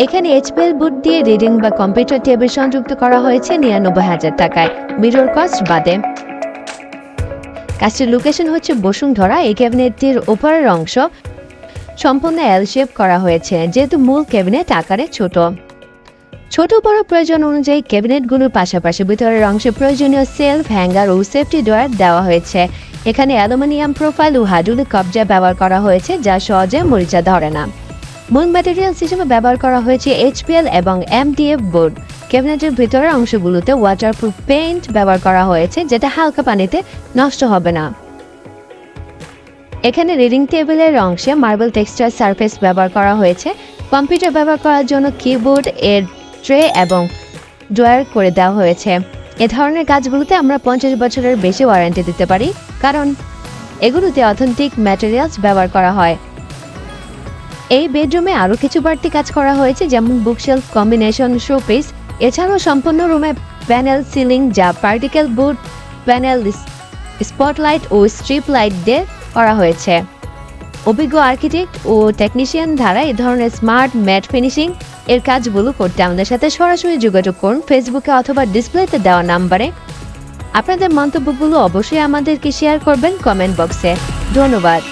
এখানে এইচপিএল বুট দিয়ে রিডিং বা কম্পিউটার টেবিল সংযুক্ত করা হয়েছে নিরানব্বই হাজার টাকায়। মিরর কস্ট বাদে। কাজটির লোকেশন হচ্ছে বসুন্ধরা, এই ক্যাবিনেটটির উপরের অংশ। সম্পূর্ণ এল শেপ করা হয়েছে, যেহেতু মূল ক্যাবিনেট আকারে ছোট। ছোট বড় প্রয়োজন অনুযায়ী ক্যাবিনেটগুলোর পাশাপাশি ভিতরের অংশে প্রয়োজনীয় সেলফ হ্যাঙ্গার ও সেফটি ডোয়ার দেওয়া হয়েছে। এখানে অ্যালুমিনিয়াম প্রোফাইল ও হাইড্রোলিক কবজা ব্যবহার করা হয়েছে, যা সহজে মরিচা ধরে না। মূল ম্যাটেরিয়ালস হিসেবে ব্যবহার করা হয়েছে এইচপিএল এবং এমডিএফ বোর্ড ক্যাবিনেটের ভিতরের অংশগুলোতে ওয়াটারপ্রুফ পেইন্ট ব্যবহার করা হয়েছে, যেটা হালকা পানিতে নষ্ট হবে না। এখানে রিডিং টেবিলের অংশে মার্বেল টেক্সচার সারফেস ব্যবহার করা হয়েছে। কম্পিউটার ব্যবহার করার জন্য কিবোর্ড এর ট্রে এবং ড্রয়ার করে দেওয়া হয়েছে। এ ধরনের কাজগুলোতে আমরা পঞ্চাশ বছরের বেশি ওয়ারেন্টি দিতে পারি, কারণ এগুলোতে অথেন্টিক ম্যাটেরিয়ালস ব্যবহার করা হয়। এই বেডরুমে আরও কিছু বাড়তি কাজ করা হয়েছে, যেমন বুকশেলফ কম্বিনেশন শোপিস এছাড়াও সম্পূর্ণ রুমে প্যানেল সিলিং যা পার্টিকেল বুট প্যানেল স্পটলাইট ও স্ট্রিপ লাইট দিয়ে করা হয়েছে। অভিজ্ঞ আর্কিটেক্ট ও টেকনিশিয়ান দ্বারা এই ধরনের স্মার্ট ম্যাট ফিনিশিং এর কাজগুলো করতে আমাদের সাথে সরাসরি যোগাযোগ করুন ফেসবুকে অথবা ডিসপ্লেতে দেওয়া নাম্বারে। আপনাদের মন্তব্যগুলো অবশ্যই আমাদেরকে শেয়ার করবেন কমেন্ট বক্সে ধন্যবাদ।